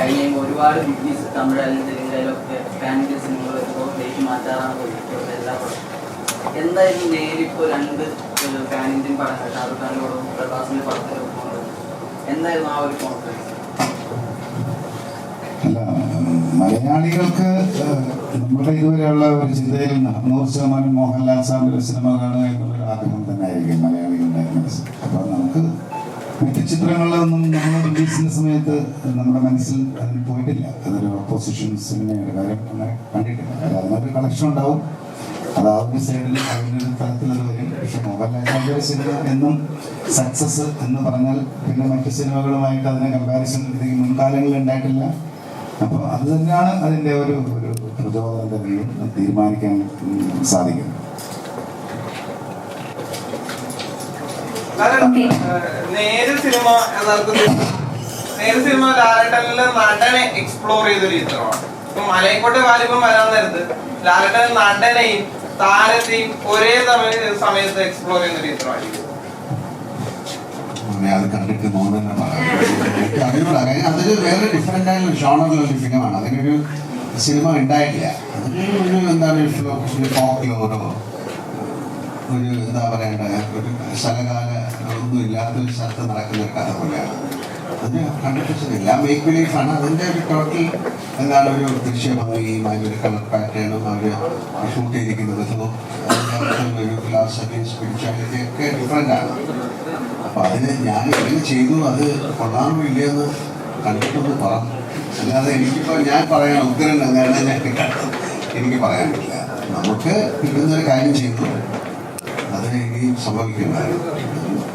കഴിഞ്ഞ ഒരുപാട് ബിഗ്നീസ് തമിഴായാലും തെലുങ്കായാലൊക്കെ ഫാമിലി സിനിമകൾ വരുമ്പോൾ ഡേറ്റ് മാറ്റാറാണ് പോയിട്ടുള്ളത്. എല്ലാ പടവും. എന്തായാലും നേരിപ്പോൾ രണ്ട് പാൻ ഇന്ത്യൻ പടങ്ങൾ ഷാറുഖ് ഖാനോടും പ്രഭാസിന്റെ പടത്തിലും എന്തായിരുന്നു ആ ഒരു കോൺഫിഡൻസ് മലയാളികൾക്ക് നമ്മുടെ ഇതുവരെയുള്ള ഒരു ചിന്തയിൽ നൂറ് ശതമാനം മോഹൻലാൽ സാറിന്റെ സിനിമ കാണുക എന്നുള്ളൊരു ആഗ്രഹം തന്നെ ആയിരിക്കും മലയാളികളുടെ മനസ്സിൽ. മറ്റ് ചിത്രങ്ങളിലൊന്നും നമ്മൾ ചെയ്യുന്ന സമയത്ത് നമ്മുടെ മനസ്സിൽ അതിന് പോയിട്ടില്ല. അതൊരു ഓപ്പോസിഷൻ സിനിമയുടെ കാര്യം അങ്ങനെ കണ്ടിട്ടില്ല. അത് അതിനൊരു കളക്ഷൻ ഉണ്ടാവും. അത് ആ ഒരു സൈഡിൽ അതിനൊരു തലത്തിൽ അത് വരും. പക്ഷെ മോഹൻലാലിന്റെ ഒരു സിനിമ എന്നും സക്സസ് എന്ന് പറഞ്ഞാൽ പിന്നെ മറ്റു സിനിമകളുമായിട്ട് അതിനെ കമ്പാരിസൺ ഇതിന് മുൻകാലങ്ങളിൽ ഉണ്ടായിട്ടില്ല. അപ്പോൾ അത് തന്നെയാണ് അതിന്റെ ഒരു ഒരു പ്രചോദനം തന്നെയും തീരുമാനിക്കാൻ സാധിക്കുന്നത്. കാരണം, നേര് സിനിമ എന്നർത്ഥത്തിൽ നേര് സിനിമ ലാലട്ടനിലെ നടനെ എക്സ്പ്ലോർ ചെയ്തൊരു ചിത്രമാണ്. ഇപ്പൊ മലയക്കോട്ടെ വാലിപ്പം വരാൻ നേരത്ത് ലാലട്ടൻ നടനെയും താരത്തെയും ഒരേ സമയ- സമയത്ത് എക്സ്പ്ലോർ ചെയ്യുന്ന ഒരു ചിത്രമായിരിക്കും അത് കണ്ടിട്ട് കാര്യം അതൊരു വേറെ ഡിഫറെന്റ് ആയിട്ടുള്ള ഷോണറിലുള്ള ഫിലിമാണ് അതിനൊരു സിനിമ ഉണ്ടായിട്ടില്ല. അതൊരു ഒരു എന്താണ് ഒരു എന്താ പറയണ്ട? ഒരു സ്ഥലകാല ഒന്നും ഇല്ലാത്തൊരു സ്ഥലത്ത് നടക്കുന്ന കഥ പോലെയാണ്. അത് കണ്ടിട്ട് എല്ലാം മേക്ക് ബിലീഫാണ് അതിന്റെ ഒരു ടോട്ടൽ എന്താണ് ഒരു ദൃശ്യഭംഗിയും അതിന്റെ കളർ പാറ്റേണും അവർ ഷൂട്ട് ചെയ്തിരിക്കുന്നതും. അതിന്റെ ഒരു ഫിലോസഫി സ്പിരിച്വാലിറ്റി ഒക്കെ ഡിഫറെന്റ് ആണ്. അപ്പൊ അതിന് ഞാൻ എങ്ങനെ ചെയ്തു? അത് കൊള്ളാമോ ഇല്ലയെന്ന് കണ്ടിട്ടൊന്ന് പറ. അല്ലാതെ എനിക്കിപ്പോൾ ഞാൻ പറയാൻ ഉത്തരം എന്താണ് ഞാൻ എനിക്ക് പറയാൻ പറ്റില്ല നമുക്ക് കിട്ടുന്നൊരു കാര്യം ചെയ്തു. അതിനെ ഇനിയും സംഭവിക്കുന്നതാണ്.